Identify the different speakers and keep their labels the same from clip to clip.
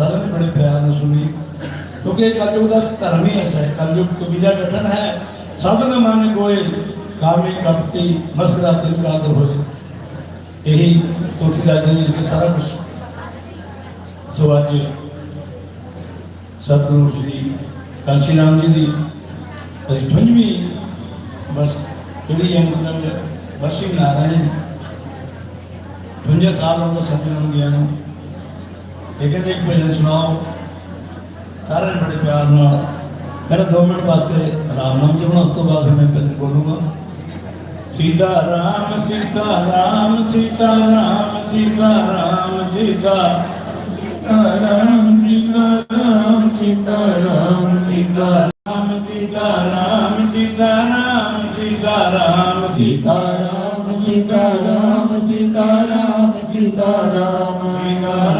Speaker 1: ਸਾਰਿਆਂ ਨੇ ਬੜੇ ਪਿਆਰ ਨਾਲ ਸੁਣੀ। ਕਿਉਂਕਿ ਇਹ ਕਲਯੁਗ ਦਾ ਧਰਮ ਹੀ ਐਸਾ ਹੈ। ਕਲਯੁਗ ਕਬੀਲਾ ਕਥਨ ਹੈ। ਸਭ ਦਾ ਮਨ ਕੋਏ ਕਾਮੀ ਕਪਟੀ ਮਸਕਰਾ ਤਿਲ ਕਾਦਰ ਹੋਏ। ਇਹੀ ਤੁਲਸੀ ਦਾ ਜੀ ਲਿਖੇ ਸਾਰਾ ਕੁਝ ਸੋ ਅੱਜ ਸਤਿਗੁਰੂ ਜੀ ਕਾਂਚੀ ਰਾਮ ਜੀ ਦੀ ਅਸੀਂ 28ਵੀਂ ਬਸ ਜਿਹੜੀ ਹੈ ਮਤਲਬ ਵਰਸ਼ੀ ਮਨਾ ਰਹੇ ਹਾਂ 58 ਸਾਲ ਹੋ ਗਏ ਸਤਿਗੁਰੂ ਨੂੰ ਨੂੰ। ਇਹ ਕਹਿੰਦੇ ਇੱਕ ਭਜਨ ਸੁਣਾਓ ਸਾਰੇ ਬੜੇ ਪਿਆਰ ਨਾਲ ਮੇਰਾ 2 ਮਿੰਟ ਵਾਸਤੇ ਆਰਾਮ ਨਾਮ ਜਪਣਾ ਉਸ ਤੋਂ ਬਾਅਦ ਮੈਂ ਭਜਨ ਬੋਲੂਗਾ ਸੀਤਾ ਰਾਮ ਸੀਤਾ ਰਾਮ ਸੀਤਾ ਰਾਮ ਸੀਤਾ ਰਾਮ ਸੀਤਾ ਰਾਮ ਸੀਤਾ ਰਾਮ ਸੀਤਾ ਰਾਮ ਸੀਤਾ ਰਾਮ ਸੀਤਾ ਰਾਮ ਸੀਤਾ
Speaker 2: ਰਾਮ ਸੀਤਾ ਰਾਮ ਸੀਤਾ
Speaker 1: ਰਾਮ ਸੀਤਾ ਰਾਮ ਸੀਤਾ ਰਾਮ ਸੀਤਾ ਰਾਮ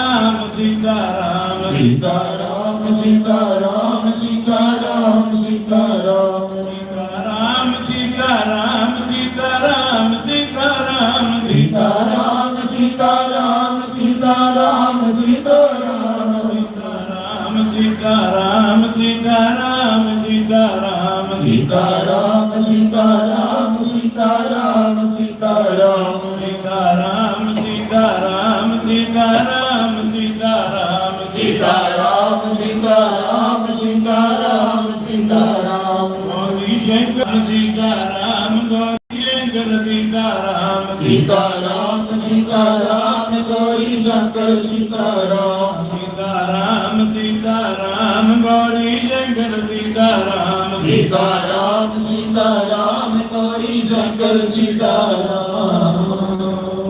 Speaker 1: ਸੀਤਾ ਰਾਮ ਸੀਤਾ
Speaker 2: ਰਾਮ ਤੋਰੀ ਸ਼ੰਕਰ ਸੀਤਾ ਰਾਮ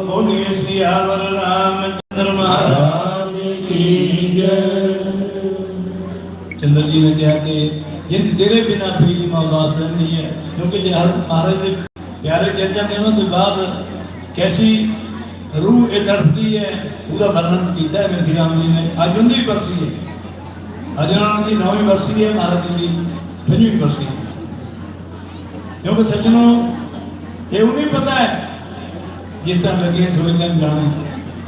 Speaker 1: ਮੋਨੀ ਸਿਆਵਰ ਰਾਮ ਚੰਦਰ
Speaker 2: ਮਹਾਰਾਜ ਕੀ ਜੈ
Speaker 1: ਚੰਦਰ ਜੀ ਨੇ ਕਿਹਾ ਕਿ ਜਿੰਦ ਜਿਹੜੇ ਬਿਨਾ ਪੀਰ ਮੌਲਾ ਸਨ ਨਹੀਂ ਹੈ ਕਿਉਂਕਿ ਜੇ ਹਰ ਮਹਾਰਾਜ ਦੇ ਪਿਆਰੇ ਚਰਚਾ ਨੇ ਉਹਨਾਂ ਤੋਂ ਬਾਅਦ ਕੈਸੀ ਰੂਹ ਇਹ ਤੜਫਦੀ ਹੈ ਉਹਦਾ ਵਰਣਨ ਕੀਤਾ ਮਿਰਤੀ ਰਾਮ ਜੀ ਨੇ ਅੱਜ ਉਹਦੀ ਬਰਸੀ ਹੈ ਅਜਨਾਨ ਦੀ ਨੌਵੀਂ ਬਰਸੀ ਹੈ ਮਹਾਰਾਜ ਜੀ ਦੀ ਪੰਜਵੀਂ ਬਰਸੀ ਹੈ ਕਿਉਂਕਿ ਸੱਜਣੋ ਇਹ ਉਹ ਨਹੀਂ ਪਤਾ ਹੈ ਜਿਸ ਤਰ੍ਹਾਂ ਲੱਗੇ ਸੋਚਾਂ ਜਾਣੇ?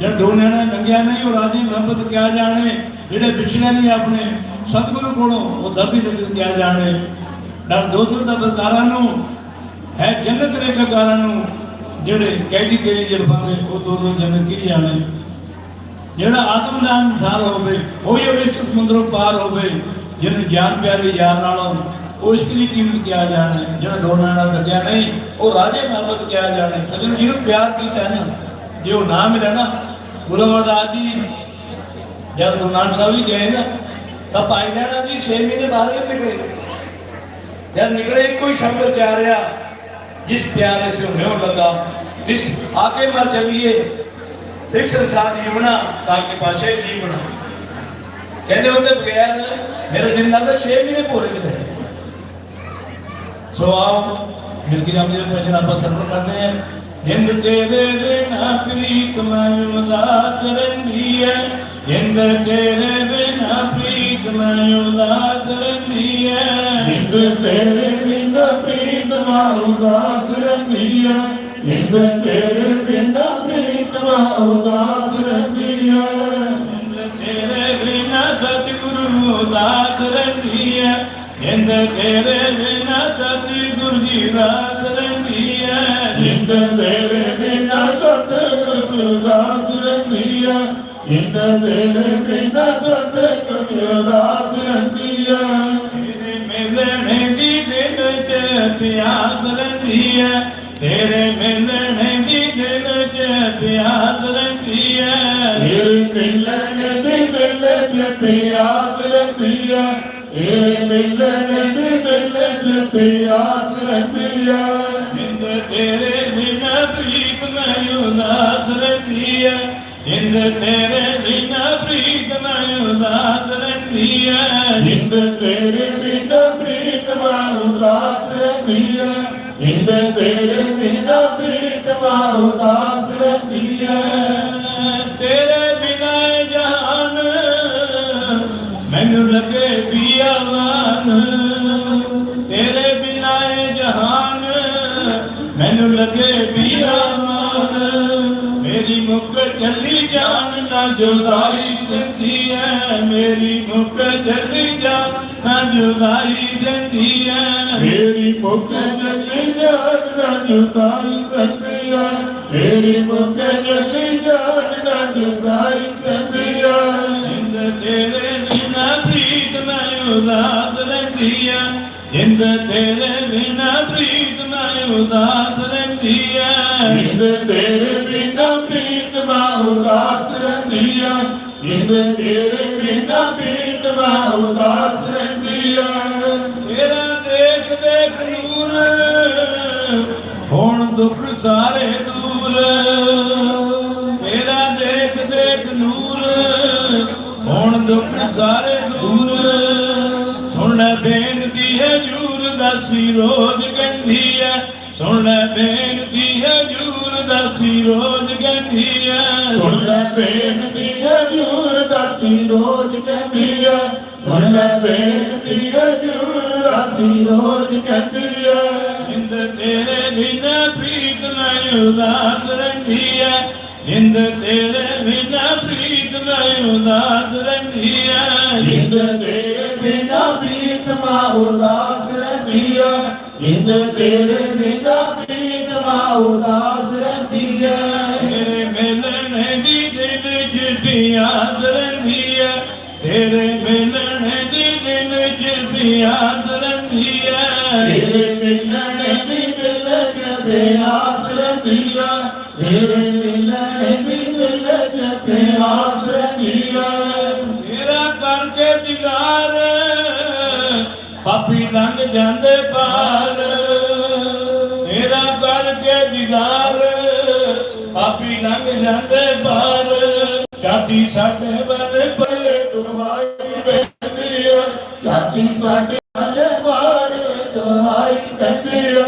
Speaker 1: ਜਿਹੜਾ ਦੋ ਨੈਣਾ ਲੰਗਿਆ ਨਹੀਂ, ਉਹ ਰਾਜੀ ਮੁਹੱਬਤ ਕਿਆ ਜਾਣੇ, ਜਿਹੜੇ ਵਿਛੜੇ ਨਹੀਂ ਆਪਣੇ ਸਤਿਗੁਰੂ ਕੋਲੋਂ, ਉਹ ਦਰਦੀ ਨਜ਼ਰ ਕਿਆ ਜਾਣੇ। ਡਰ ਦੋਸਤ ਦਾ ਬਕਾਰਾਂ ਨੂੰ, ਹੈ ਜੰਨਤ ਦੇ ਕਕਾਰਾਂ ਨੂੰ, ਜਿਹੜੇ ਕੈਦੀ ਤੇ ਜਰਬਾਂ ਉਹ ਦੋ ਦੋ ਜਨਮ ਕੀ ਜਾਣੇ? ਜਿਹੜਾ ਆਤਮ ਦਾ ਅਨਸਾਰ ਹੋਵੇ, ਉਹ ਹੀ ਇਸ਼ਕ ਸਮੁੰਦਰੋਂ ਪਾਰ ਹੋਵੇ ਜਿਹਨੂੰ ਗਿਆਨ ਪਿਆਰੇ ਯਾਰ ਨਾਲੋਂ ਉਹ ਇਸ਼ਕ ਦੀ ਕੀਮਤ ਕਿਆ ਜਾਣੇ ਜਿਹੜਾ ਦੋਨਾਂ ਨਾਲ ਲੱਗਿਆ ਨਹੀਂ, ਉਹ ਰਾਜੇ ਮੁਹੱਬਤ ਕਿਆ ਜਾਣੇ ਸਜਣ, ਜਿਹਨੂੰ ਪਿਆਰ ਕੀਤਾ ਨਾ ਜੇ ਉਹ ਨਾ ਮਿਲੇ ਨਾ, ਗੁਰੂ ਜੀ, ਜਦ ਗੁਰੂ ਨਾਨਕ ਸਾਹਿਬ ਜੀ ਗਏ ਨਾ, ਤਾਂ ਭਾਈ ਲੈਣਾ ਜੀ 6 ਮਹੀਨੇ ਬਾਅਦ ਹੀ ਨਿਕਲੇ। ਜਦ ਨਿਕਲੇ, ਇੱਕੋ ਹੀ ਸ਼ਬਦ ਉਚਾਰਿਆ ਜਿਸ ਪਿਆਰੇ ਸੇ ਨਿਉ ਲਗਾ ਤਿਸ ਆਕੇ ਮਰ ਚਲੀਏ ਸਿੱਖ ਸੰਸਾਰ ਜੀਵਨਾ, ਤਾਂ ਕਿ ਪਾਸ਼ੇ ਜੀਵਨਾ। ਕਹਿੰਦੇ ਉਹਦੇ ਬਗੈਰ ਮੇਰੇ ਦਿਨ ਨਾਲ ਤਾਂ 6 ਮਹੀਨੇ ਪੂਰੇ ਕਿਤੇ ਸੋ ਆਓ ਮਿਲ ਕੇ ਜਾਂਦੇ ਹਾਂ ਭਜਨ ਆਪਾਂ ਸਰਵਣ ਕਰਦੇ ਹਾਂ எந்த தேவேனா பிரீத்தமயோதாசரந்திய எந்த தேவேனா பிரீத்தமயோதாசரந்திய எந்த தேவேனா பிரீத்தமயோதாசரந்திய எந்த தேவேனா பிரீத்தமயோதாசரந்திய ਰਾਤ ਰਹਿੰਦੀ ਹੈ।
Speaker 2: ਜਿੰਦ ਤੇਰੇ ਬਿਨਾ ਸਤੀ ਗੁਰ ਦੀ ਰਾਤ ਰਹਿੰਦੀ ਹੈ।
Speaker 1: ਜਿੰਦ ਤੇਰੇ ਬਿਨਾ ਸਤ ਗੁਰ ਦੀ ਰਾਤ ਰਹਿੰਦੀ ਹੈ।
Speaker 2: ਜਿੰਦ ਤੇਰੇ ਬਿਨਾ ਸਤ ਗੁਰ ਦੀ ਰਾਤ ਰਹਿੰਦੀ ਹੈ।
Speaker 1: ਤੇਰੇ ਮਿਲਣ ਦੀ ਦਿਨ ਚ ਪਿਆਸ ਰਹਿੰਦੀ ਹੈ। ਤੇਰੇ ਮਿਲਣ ਦੀ ਦਿਨ ਚ ਪਿਆਸ ਰਹਿੰਦੀ ਹੈ।
Speaker 2: ਤੇਰੇ ਮਿਲਣ ਦੀ ਦਿਨ ਚ ਪਿਆਸ रहती है ए मिलन मिलन प्यास रहती है हिंद तेरे बिना प्रीत
Speaker 1: नहीं उदास रहती है हिंद तेरे बिना प्रीत नहीं उदास रहती है हिंद तेरे बिना ਮੁੱਕ ਚੱਲੀ ਜਾਨ ਨਾ ਜੁਦਾਈ ਸੰਦੀ ਹੈ ਮੇਰੀ ਮੁੱਕ ਚੱਲੀ ਜਾਨ ਨਾ ਜੁਦਾਈ ਸੰਦੀ ਹੈ
Speaker 2: ਮੇਰੀ ਮੁੱਕ ਜਲੀ ਜਾਨ ਨਾ ਜੁਦਾਈ ਸੰਦੀਆ ਮੇਰੀ ਮੁੱਕ ਜਲੀ ਜਾਨ ਨਾ ਜੁਦਾਈ ਸੰਦੀਆ
Speaker 1: ਜਿੰਦ ਤੇਰੇ ਬਿਨਾ ਪ੍ਰੀਤ ਮੈਂ ਉਦਾਸ ਰਹਿੰਦੀ ਆ ਜਿੰਦ ਤੇਰੇ ਬਿਨਾ ਪ੍ਰੀਤ ਮੈਂ ਉਦਾਸ ਰਹਿੰਦੀ ਆ
Speaker 2: ਜਿੰਦ ਤੇਰੇ ਆ ਤੇਰੇ ਬਿਨਾ ਪ੍ਰੀਤਮਾ ਉਦਾਸ ਰਹਿੰਦੀ ਆ।
Speaker 1: ਤੇਰਾ ਦੇਖ ਦੇਖ ਨੂਰ ਹੁਣ ਦੁੱਖ ਸਾਰੇ ਦੂਰ। ਤੇਰਾ ਦੇਖ ਦੇਖ ਨੂਰ ਹੁਣ ਦੁੱਖ ਸਾਰੇ ਦੂਰ। ਸੁਣ ਲੈ ਬੇਨਤੀ ਹੈ ਜੂਰ ਦਸੀ ਰੋਜ਼ ਕਹਿੰਦੀ ਹੈ। ਸੁਣ ਲੈ ਬੇਨਤੀ ਹੈ ਜੂਰ ਦਸੀ ਰੋਜ਼ ਕਹਿੰਦੀ ਹੈ।
Speaker 2: ਸੁਣ ਲੈ ਬੇਨਤੀ ਹਜੂਰ ਰੋਜ਼ ਕਹਿੰਦੀ ਆ, ਸੁਣ ਲੈ ਬੇਨਤੀ ਹਜੂਰ ਦਾਸੀ ਰੋਜ਼ ਕਹਿੰਦੀ ਆ
Speaker 1: ਜਿੰਦ ਤੇਰੇ ਬਿਨਾ ਪ੍ਰੀਤ ਮੈਂ ਉਦਾਸ ਰਹਿੰਦੀ ਐ ਜਿੰਦ ਤੇਰੇ ਬਿਨਾ ਪ੍ਰੀਤ ਮੈਂ ਉਦਾਸ ਰਹਿੰਦੀ ਐ
Speaker 2: ਜਿੰਦ ਤੇਰੇ ਬਿਨਾ ਪ੍ਰੀਤਮਾ ਉਦਾਸ ਰਹਿੰਦੀ ਆ ਜਿੰਦ ਤੇਰੇ ਬਿਨਾ ਪ੍ਰੀਤਮਾ ਉਦਾਸ
Speaker 1: ਚ ਪਿਆਸ ਰਹਿੰਦੀ ਐ ਤੇਰੇ ਮਿਲਣ ਦੀ ਦਿਲ ਚ ਪਿਆਸ ਰਹਿੰਦੀ
Speaker 2: ਮਿਲਣ ਦੀ ਦਿਲ ਚ ਪਿਆਸ ਤੇਰਾ
Speaker 1: ਕਰਕੇ ਦਿਦਾਰ ਪਾਪੀ ਲੰਘ ਜਾਂਦੇ ਪਾਰ। ਤੇਰਾ ਕਰਕੇ ਦਿਦਾਰ ਪਾਪੀ ਲੰਘ ਜਾਂਦੇ ਪਾਰ। ਛਾਤੀ ਸਾਡੇ ਵੱਲ
Speaker 2: ਸਾਡੇ ਵੱਲ ਮਾਰੇ ਦੁਹਾਈ ਪੈਂਦੀ ਆ।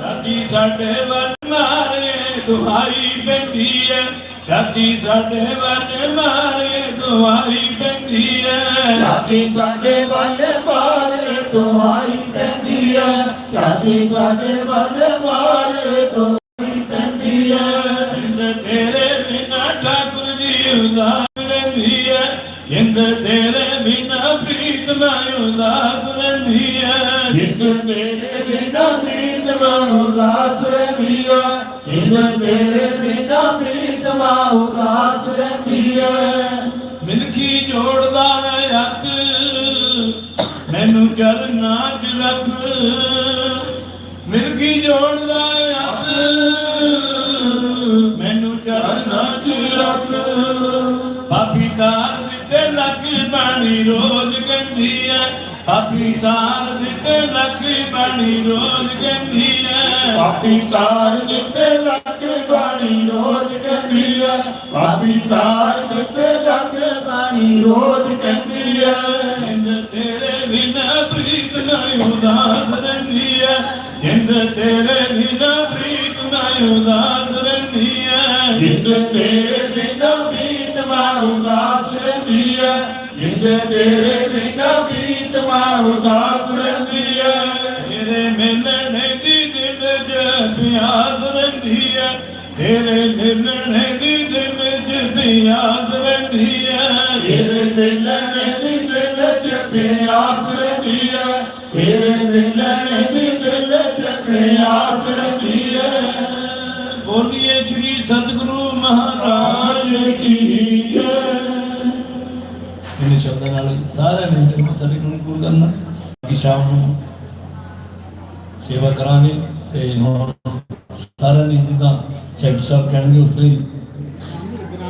Speaker 1: ਛਾਤੀ ਸਾਡੇ ਵੱਲ ਮਾਰੇ ਦੁਹਾਈ ਪੈਂਦੀ ਐ। ਛਾਤੀ ਸਾਡੇ ਵੱਲ ਮਾਰੇ ਦੁਹਾਈ ਪੈਂਦੀ ਐ।
Speaker 2: ਛਾਤੀ ਸਾਡੇ ਵੱਲ ਮਾਰੇ ਦੁਹਾਈ ਪੈਂਦੀ ਆ ਛਾਤੀ ਸਾਡੇ ਵੱਲ ਮਾਰੇ ਦੁਹਾਈ ਪੈਂਦੀ ਆ
Speaker 1: ਜਿੰਦ ਤੇਰੇ ਬਿਨਾ ਠਾਕੁਰ ਜੀ ਉਦਾਸ ਰਹਿੰਦੀ ਐ। ਜਿੰਦ ਤੇਰੇ ਪ੍ਰੀਤ ਮੈਂ ਉਦਾਸ ਰਹਿੰਦੀ ਐ।
Speaker 2: ਜਿੰਦ ਮੇਰੇ ਬਿਨਾ ਪ੍ਰੀਤ ਮਾ ਉਦਾਸ ਰਹਿੰਦੀ ਆ ਜਿੰਦ ਮੇਰੇ ਬਿਨਾ ਪ੍ਰੀਤ ਮਾ ਉਦਾਸ ਰਹਿੰਦੀ ਆ
Speaker 1: ਮਿਲਖੀ ਜੋੜਦਾ ਹੈ ਹੱਥ ਮੈਨੂੰ ਚਰਨਾਂ 'ਚ ਰੱਖ। ਮਿਲਖੀ ਜੋੜਦਾ ਪਾਪੀ ਤਾਰ ਦਿੱਤੇ ਲੱਖ ਬਾਣੀ ਰੋਜ਼ ਕਹਿੰਦੀ ਐ। ਪਾਪੀ ਤਾਰ ਦਿੱਤੇ ਲੱਖ ਬਾਣੀ ਰੋਜ਼ ਕਹਿੰਦੀ
Speaker 2: ਆ ਪਾਪੀ ਤਾਰ ਦਿੱਤੇ ਲੱਖ ਬਾਣੀ ਰੋਜ਼ ਕਹਿੰਦੀ ਆ
Speaker 1: ਜਿੰਦ ਤੇਰੇ ਬਿਨਾ ਪ੍ਰੀਤ ਨਾ ਉਦਾਸ ਰਹਿੰਦੀ ਐ। ਜਿੰਦ ਤੇਰੇ ਬਿਨਾ ਪ੍ਰੀਤ ਨਾ ਉਦਾਸ ਰਹਿੰਦੀ ਐ।
Speaker 2: ਜਿੰਦ ਤੇਰੇ ਬਿਨਾ ਪ੍ਰੀਤ ਮਾ ਉਦਾਸ ਰਹਿੰਦੀ ਆ ਜਿੰਦ ਤੇਰੇ ਬਿਨਾ ਪ੍ਰੀਤ ਉਦਾਸ ਰਹਿੰਦੀ ਆ
Speaker 1: ਤੇਰੇ ਮਿਲਣ ਦੀ ਦਿਲ ਚ ਪਿਆਸ ਰਹਿੰਦੀ ਐ। ਤੇਰੇ ਮਿਲਣ ਦੀ ਦਿਲ ਚ ਪਿਆਸ ਰਹਿੰਦੀ ਐ।
Speaker 2: ਤੇਰੇ ਮਿਲਣ ਦੀ ਦਿਲ ਚ ਪਿਆਸ ਰਹਿੰਦੀ ਆ ਤੇਰੇ ਮਿਲਣ ਦੀ ਦਿਲ ਚ ਪਿਆਸ ਰਹਿੰਦੀ ਆ
Speaker 1: ਬੋਲੀਏ ਸ੍ਰੀ ਸਤਿਗੁਰੂ ਮਹਾਰਾਜ
Speaker 2: ਕੀ ਜੈ
Speaker 1: ਨਾਲ ਸਾਰਿਆਂ ਨੇ ਤੇ ਮੱਥਾ ਟੇਕਣ ਨੂੰ ਪੂਰ ਕਰਨਾ ਕਿ ਸ਼ਾਮ ਨੂੰ ਸੇਵਾ ਕਰਾਂਗੇ ਤੇ ਹੁਣ ਸਾਰਿਆਂ ਨੇ ਜਿੱਦਾਂ ਸੈਕਟਰ ਸਾਹਿਬ ਕਹਿਣਗੇ ਉਸ ਲਈ।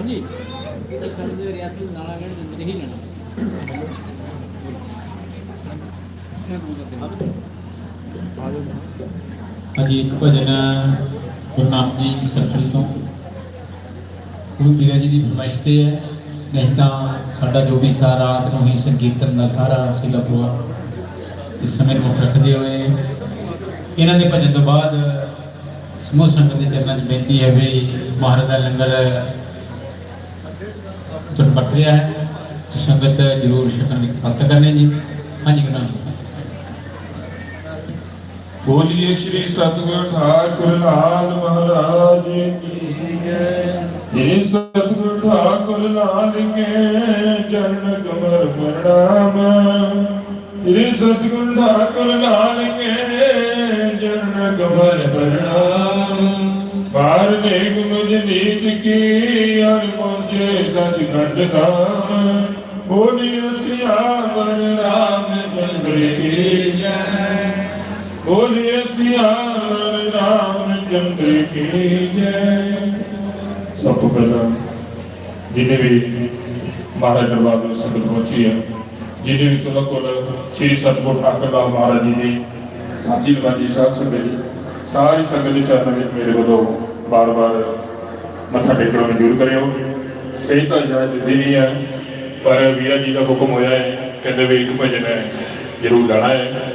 Speaker 3: ਜੀ ਇਹ ਤਾਂ ਸਾਡੇ ਦੇ ਰਿਆਸਤ ਨੂੰ ਲੈਣਾ
Speaker 4: ਹਾਂਜੀ, ਇੱਕ ਭਜਨ ਗੁਰੂ ਨਾਨਕ ਜੀ ਸਰਸਰੀ ਤੋਂ। ਗੁਰੂ ਪੀਰਾਂ ਜੀ ਦੀ ਫਰਮਾਇਸ਼ ਤੇ ਹੈ। ਨਹੀਂ ਤਾਂ ਸਾਡਾ ਜੋ ਵੀ ਸਾਰਾ ਰਾਤ ਨੂੰ ਹੀ ਸੰਕੀਰਤਨ ਦਾ ਸਾਰਾ ਸੀਗਾ ਪ੍ਰੋਗਰਾਮ ਇਸ ਸਮੇਂ ਮੁੱਖ ਰੱਖਦੇ ਹੋਏ। ਇਹਨਾਂ ਦੇ ਭਜਨ ਤੋਂ ਬਾਅਦ ਸਮੂਹ ਸੰਗਤ ਦੇ ਚਰਨਾਂ 'ਚ ਬੇਨਤੀ ਹੈ ਵੀ ਮਹਾਰਾਜ ਦਾ ਲੰਗਰ ਤੁਰ ਵਰਤ ਰਿਹਾ ਹੈ। ਸੰਗਤ ਜਰੂਰ ਛਕਣ ਦੀ ਕਿਰਪਾਲਤਾ ਕਰਨੀ ਜੀ। ਹਾਂਜੀ ਗੁਰੂ ਨਾਨਕ
Speaker 2: ਬੋਲੀਏ ਸ਼੍ਰੀ ਸਤਿਗੁਰ ਠਾਕੁਰ ਲਾਲ ਮਹਾਰਾਜ ਕੀ ਜੈ ਇਹ ਸਤਿਗੁਰ ਠਾਕੁਰ ਲਾਲ ਕੇ ਚਰਨ ਕਮਰ ਪ੍ਰਣਾਮ ਇਹ ਸਤਿਗੁਰ ਠਾਕੁਰ ਲਾਲ ਕੇ ਚਰਨ ਕਮਰ ਪ੍ਰਣਾਮ ਬਾਰ ਨੇਕ ਮੁਝ ਨੀਤ ਕੀ ਅਰ ਪਹੁੰਚੇ ਸਚ ਖੰਡ ਬੋਲੀ ਬੋਲੀਏ ਸਿਆਵਰ ਰਾਮ ਚੰਦਰ ਕੀ ਜੈ ਬੋਲੀਏ ਸਿਆਵਰ ਰਾਮ ਚੰਦਰ ਕੀ ਜੈ ਸਭ ਤੋਂ ਪਹਿਲਾਂ ਜਿੰਨੇ ਵੀ ਮਹਾਰਾਜ ਦਰਬਾਰ ਦੇ ਸੰਗਤ ਪਹੁੰਚੀ ਹੈ, ਜਿਨੇ ਵੀ ਸੁਣੋ ਕੋਲ ਸ੍ਰੀ ਸਤਿਗੁਰ ਠਾਕੁਰ ਲਾਲ ਮਹਾਰਾਜ ਜੀ ਦੀ ਸਾਜੀ ਲਵਾਜੀ ਸਾਧ ਸੰਗਤ ਜੀ, ਸਾਰੀ ਸੰਗਤ ਦੇ ਚਰਨਾਂ ਵਿੱਚ ਮੇਰੇ ਵੱਲੋਂ ਬਾਰ-ਬਾਰ ਮੱਥਾ ਟੇਕਣਾ ਮਨਜ਼ੂਰ ਕਰਿਓ। ਸਹੀ ਤਾਂ ਇਜਾਜ਼ਤ ਦਿੱਤੀ ਨਹੀਂ ਹੈ, ਪਰ ਵੀਰਾ ਜੀ ਦਾ ਹੁਕਮ ਹੋਇਆ ਹੈ, ਕਹਿੰਦੇ ਵੀ ਇੱਕ ਭਜਨ ਹੈ, ਜਰੂਰ ਗਾਣਾ ਹੈ।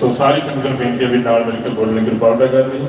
Speaker 2: ਸੋ ਸਾਰੀ ਸੰਗਤ ਨੂੰ ਬੇਨਤੀ ਵੀ ਨਾਲ ਮਿਲ ਕੇ ਬੋਲਣ ਦੀ ਕਿਰਪਾਲਤਾ ਕਰਨੀ।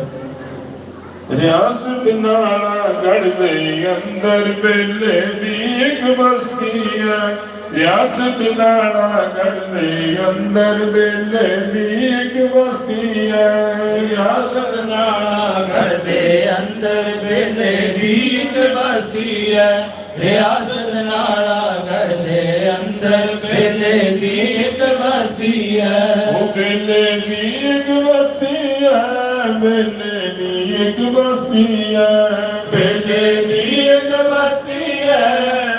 Speaker 2: ਰਿਆਸਤ ਨਾਲਾ ਗੜ ਦੇ ਅੰਦਰ ਬੇਲੇ ਦੀ ਇੱਕ ਬਸਤੀ ਹੈ। ਰਿਆਸਤ ਨਾਲਾ ਗੜ ਦੇ ਅੰਦਰ ਬੇਲੇ ਦੀ ਇੱਕ ਬਸਤੀ ਹੈ। ਰਿਆਸਤ ਨਾਲਾ
Speaker 5: ਘਰ ਦੇ ਅੰਦਰ ਵੇਲੇ ਦੀਤ ਬਸਤੀ ਹੈ। ਰਿਆਸਤ ਨਾਲਾ ਘਰ ਦੇ ਅੰਦਰ ਵੇਲੇ ਦੀਤ ਬਸਤੀ ਹੈ।
Speaker 2: ਉਹ ਬੇਲੇ ਦੀ ਇੱਕ ਬਸਤੀ ਹੈ। ਬੇਲੇ ਦੀ ਇੱਕ ਬਸਤੀ ਹੈ।
Speaker 5: ਵੇਲੇ ਦੀ ਇੱਕ ਬਸਤੀ ਹੈ।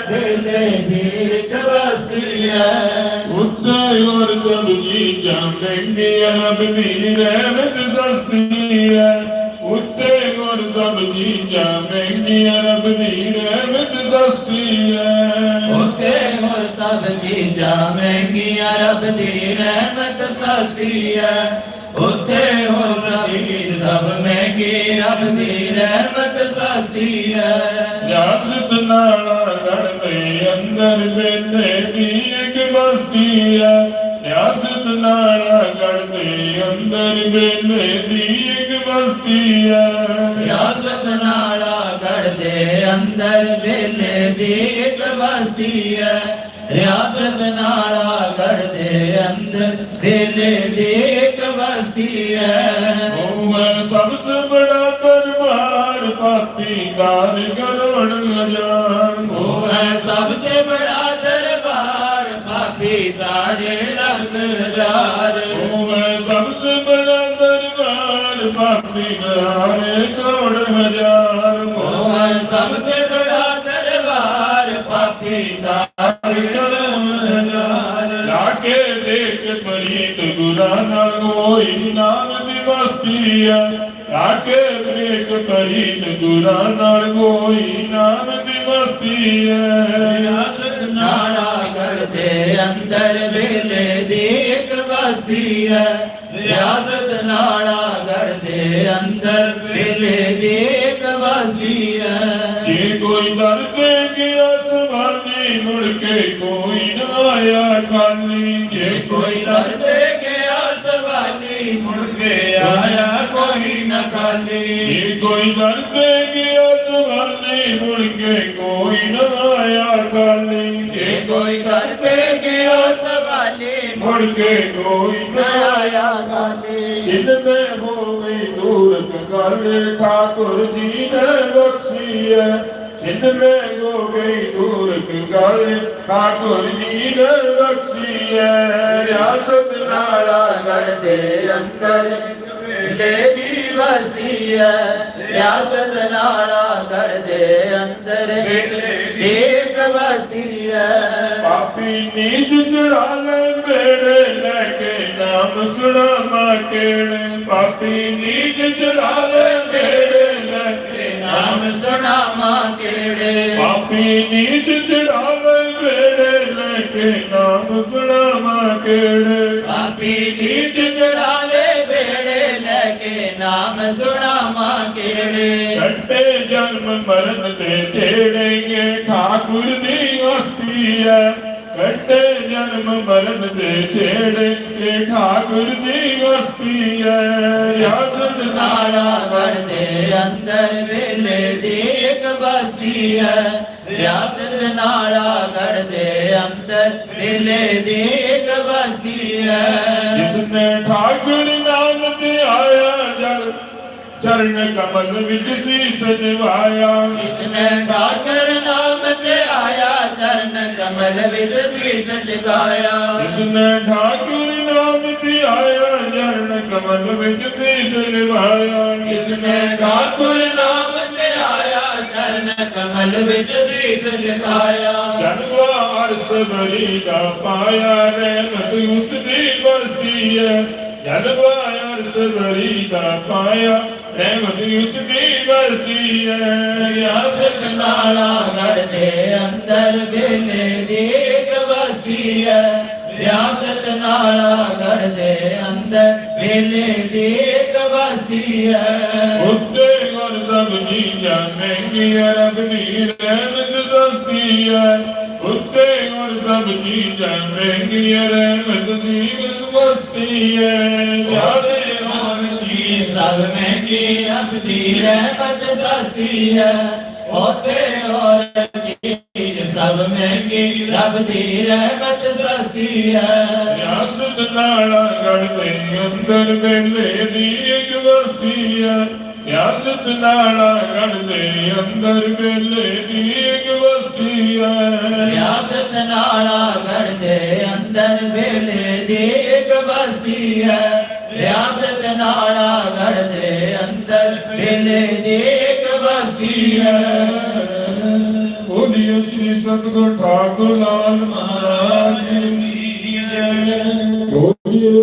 Speaker 5: ਵੇਲੇ ਦੀ ਇੱਕ ਬਸਤੀ ਹੈ।
Speaker 2: ਉੱਤੇ ਔਰ ਜਬ ਜੀ ਜਾਣेंगे ਅਰਬ ਦੀ ਰਹਿਮਤ ਸਸਤੀ ਹੈ। ਉੱਤੇ ਔਰ ਜਬ ਜੀ ਜਾਣेंगे ਅਰਬ ਦੀ ਰਹਿਮਤ ਸਸਤੀ ਹੈ।
Speaker 5: ਉਥੇ ਹੋਰ ਸਭ ਚੀਜ਼ਾਂ ਮਹਿੰਗੀਆਂ ਰੱਬ ਦੀ ਰਹਿਮਤ ਸਸਤੀ ਹੈ। ਉਥੇ ਹੋਰ ਸਭ ਸਭ ਮਹਿੰਗੀ ਰੱਬ ਦੀ ਰਹਿਮਤ ਸਸਤੀ ਹੈ।
Speaker 2: ਰਿਆਸਤ ਨਾਲਾ ਗੜ ਦੇ ਅੰਦਰ ਬੇਲੇ ਦੀ ਇੱਕ ਬਸਤੀ ਹੈ। ਰਿਆਸਤ ਨਾਲਾ ਗੜ ਦੇ ਅੰਦਰ ਬੇਲੇ ਦੀ ਇੱਕ ਬਸਤੀ ਹੈ।
Speaker 5: ਰਿਆਸਤ ਨਾਲਾ ਗੜ ਦੇ ਅੰਦਰ ਵੇਲੇ ਦੀ ਇੱਕ ਬਸਤੀ ਹੈ। ਰਿਆਸਤ ਨਾਲਾ ਗੜ ਦੇ ਅੰਦਰ ਵੇਲੇ ਦੀ ਇੱਕ ਬਸਤੀ ਹੈ।
Speaker 2: ਸਭ ਸੇ ਬੜਾ ਦਰਬਾਰ ਪਾਪੀ ਦਾਨ ਕਰਵਣ ਅਜਾਨ।
Speaker 5: ਉਹ ਹੈ ਸਭ ਸੇ ਬੜਾ ਦਰਬਾਰ ਪਾਪੀ ਤਾਰੇ ਰੰਗ ਹਜ਼ਾਰ
Speaker 2: ਉਹ ਹੈ ਸਭ ਸੇ ਬੜਾ ਦਰਬਾਰ ਪਾਪੀ ਦਾਨ ਕਰਵਣ ਹਜ਼ਾਰ ਰਾਕੇ ਬ੍ਰੇਕ ਕਰੀਨ ਗੁਰਾ ਨਾਲ ਕੋਈ ਨਾਮ ਦੀ ਮਸਤੀ ਹੈ। ਆਸ਼ਕ ਨਾੜਾ ਕਰਦੇ ਅੰਦਰ ਵੇਲੇ ਦੀ ਇੱਕ ਵਸਤੀ ਹੈ। ਡੁੱਬੇਗੀ ਉਹ ਜਵਾਨੀ ਮੁੜ ਕੇ ਕੋਈ ਨਾ ਆਇਆ ਖਾਲੀ ਜੇ ਕੋਈ ਦਰ ਤੇ ਗਿਆ ਸਵਾਲੇ ਮੁੜ ਕੇ ਕੋਈ ਨਾ ਆਇਆ ਖਾਲੀ ਸਿੱਧ ਮੈਂ ਹੋ ਗਈ ਦੂਰ ਕੰਗਾਲੇ ਠਾਕੁਰ ਜੀ ਨੇ ਬਖਸ਼ੀ ਹੈ ਸਿੱਧ ਮੈਂ ਹੋ ਗਈ ਦੂਰ ਕੰਗਾਲੇ ਠਾਕੁਰ ਜੀ ਨੇ ਬਖਸ਼ੀ ਹੈ ਰਿਆਸਤ
Speaker 5: ਨਾਲਾ ਗੜ ਦੇ ਅੰਦਰ ਲੈ ਦੀ ਵਸਦੀ ਹੈ। ਰਿਆਸਤ ਨਾਲਾ ਕਰਦੇ ਅੰਦਰ। ਦੇਖ ਵਸਦੀ ਹੈ।
Speaker 2: ਪਾਪੀ ਨੀਚ ਚੜਾ ਲੈ ਮੇਰੇ ਲੈ ਕੇ ਨਾਮ ਸੁਣਾਵਾ ਕਿਹੜੇ? ਪਾਪੀ ਨੀਚ ਚੜਾ ਲੈ ਮੇਰੇ ਲੈ ਕੇ
Speaker 5: ਨਾਮ ਸੁਣਾਵਾ ਕਿਹੜੇ?
Speaker 2: ਪਾਪੀ ਨੀਚ ਚੜਾਵੇ ਮੇਰੇ ਲੈ ਕੇ ਨਾਮ ਸੁਣਾਵਾ ਕਿਹੜੇ?
Speaker 5: ਪਾਪੀ ਨੀਚ ਚੜਾ ਲੈ ਮੇਰੇ ਲੈ ਕੇ ਨਾਮ ਸੁਣਾਵਾ
Speaker 2: ਕਿਹੜੇ? ਜਨਮ ਮਰਨ ਦੇ ਢੇੜੇਗੇ ਠਾਕੁਰ ਦੀ ਵਸਤੀ ਹੈ ਕੱਟੇ ਜਨਮ ਮਰਨ ਦੇ ਢੇੜੇ ਇਹ ਠਾਕੁਰ ਦੀ ਵਸਤੀ ਹੈ ਰਿਆਸਤ
Speaker 5: ਨਾਲਾਗੜ ਦੇ ਅੰਦਰ ਵੇਲੇ ਦੀ ਇੱਕ ਬਸਤੀ ਹੈ ਰਿਆਸਤ ਨਾਲਾਗੜ ਦੇ ਅੰਦਰ ਵੇਲੇ ਦੀ ਇੱਕ ਬਸਤੀ ਹੈ
Speaker 2: ਜਿਸਨੇ ਠਾਕੁਰ ਨਾਮ ਤੇ ਆਇਆ ਜਲ ਚਰਨ ਕਮਲ ਵਿੱਚ ਸੀਸ ਨਿਵਾਇਆ
Speaker 5: ਇਸਨੇ ਠਾਕਰ ਨਾਮ ਤੇ ਆਇਆ ਚਰਨ ਕਮਲ ਵਿੱਚ ਸੀਸ ਟਿਕਾਇਆ
Speaker 2: ਜਿਸਨੇ ਠਾਕੁਰ ਨਾਮ ਤੇ ਆਇਆ ਚਰਨ ਕਮਲ ਵਿੱਚ ਸੀਸ ਨਿਵਾਇਆ
Speaker 5: ਇਸਨੇ ਠਾਕੁਰ ਨਾਮ ਤੇ ਆਇਆ ਚਰਨ ਕਮਲ ਵਿੱਚ ਸੀਸ ਟਿਕਾਇਆ
Speaker 2: ਜਨਵਾ ਅਰਸ ਬਲੀ ਦਾ ਪਾਇਆ ਰਹਿਮਤ ਉਸ ਦੀ ਵਰਸੀ ਹੈ ਜਨਵਾ ਅਰਸ ਬਲੀ ਦਾ ਪਾਇਆ ਰਹਿਮਤ ਉਸ ਦੀ ਵਰਸੀ ਹੈ
Speaker 5: ਰਿਆਸਤ ਨਾਲਾ ਗੜ ਦੇ ਅੰਦਰ ਵੇਲੇ ਦੀ ਇੱਕ ਬਸਤੀ ਹੈ ਰਿਆਸਤ ਨਾਲਾ ਗੜ ਦੇ ਅੰਦਰ ਵੇਲੇ ਦੀ ਇੱਕ ਬਸਤੀ ਹੈ
Speaker 2: ਉੱਤੇ ਗੁਰ ਸਭ ਜੀਆਂ ਮਹਿੰਗੀ ਅਰਬ ਦੀ ਰਹਿਮਤ ਸਸਤੀ ਹੈ ਉੱਤੇ ਗੁਰ ਸਭ ਜੀਆਂ ਮਹਿੰਗੀ ਰਹਿਮਤ ਦੀ
Speaker 5: ਸਸਤੀ ਹੈ। ਹੋਤੇ ਔਰ ਚੀਜ਼ ਸਭ ਮਹਿੰਗੀ ਰੱਬ ਦੀ ਰਹਿਮਤ ਸਸਤੀ ਹੈ।
Speaker 2: ਰਿਆਸਤ ਦੇ ਅੰਦਰ ਵੇਲੇ ਦੀ ਇੱਕ ਵਸਤੀ ਹੈ। ਰਿਆਸਤ ਨਾਲਾ ਗੜ ਦੇ ਅੰਦਰ ਵੇਲੇ ਦੀ ਇੱਕ ਵਸਤੀ ਹੈ।
Speaker 5: ਰਿਆਸਤ ਨਾਲਾ ਗੜ ਦੇ ਅੰਦਰ ਵੇਲੇ ਦੀ ਇੱਕ ਬਸਤੀ ਹੈ। ਰਿਆਸਤ ਨਾਲਾ ਗੜ ਦੇ ਅੰਦਰ ਵੇਲੇ ਦੀ ਇੱਕ ਬਸਤੀ ਹੈ
Speaker 2: ਉਹਦੀ ਸ੍ਰੀ ਸਤਗੁਰ ਠਾਕੁਰ ਲਾਲ ਮਹਾਰਾਜ। ਜੀ ਉਹਦੀ